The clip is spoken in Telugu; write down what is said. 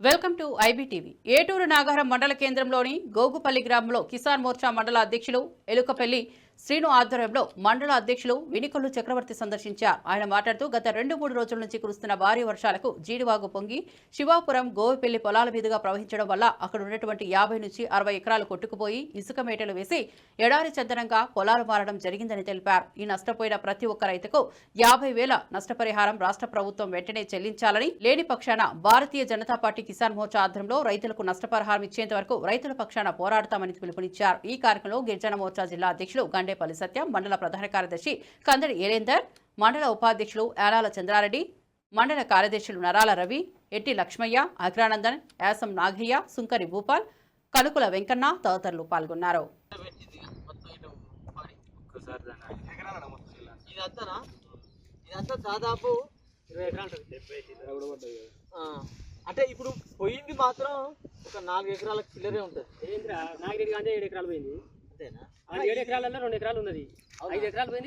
Welcome to IBTV. Eturu Nagaram మండల కేంద్రంలోని గోగుపల్లి గ్రామంలో కిసాన్ మోర్చా మండల అధ్యక్షులు ఎలుకపల్లి శ్రీను ఆధ్వర్యంలో మండల అధ్యక్షులు వినికొల్లు చక్రవర్తి సందర్శించారు. ఆయన మాట్లాడుతూ గత రెండు మూడు రోజుల నుంచి కురుస్తున్న భారీ వర్షాలకు జీడివాగు పొంగి శివాపురం గోవిపల్లి పొలాల మీదుగా ప్రవహించడం వల్ల అక్కడ ఉన్నటువంటి యాభై నుంచి అరవై ఎకరాలు కొట్టుకుపోయి ఇసుక మేటలు వేసి ఎడారి చందనంగా పొలాలు మారడం జరిగిందని తెలిపారు. ఈ నష్టపోయిన ప్రతి ఒక్క రైతుకు యాభై వేల నష్టపరిహారం రాష్ట్ర ప్రభుత్వం వెంటనే చెల్లించాలని లేని పక్షాన భారతీయ జనతా పార్టీ కిసాన్ మోర్చా ఆధ్వర్యంలో రైతులకు నష్టపరిహారం ఇచ్చేంత వరకు రైతుల పక్షాన పోరాడతామని పిలుపునిచ్చారు. ఈ కార్యక్రమంలో గిరిజన మోర్చా జిల్లా అధ్యక్షులు గండేపల్లి సత్యం మండల ప్రధాన కార్యదర్శి కందడి ఏలేందర్ మండల ఉపాధ్యక్షులు యాలాల చంద్రారెడ్డి మండల కార్యదర్శులు నరాల రవి ఎట్టి లక్ష్మయ్య అగ్రానందన్ యాసం నాగయ్య సుంకరి భూపాల్ కనుకుల వెంకన్న తదితరులు పాల్గొన్నారు. ఇదంతా దాదాపు అంటే ఇప్పుడు పోయింది మాత్రం ఒక నాలుగు ఎకరాల చిల్లరే ఉంటుంది. ఏంద్రా నాలుగు అంటే ఏడు ఎకరాలు పోయింది. అంతేనా? ఏడు ఎకరాలలో రెండు ఎకరాలు ఉన్నది. ఐదు ఎకరాలు పోయింది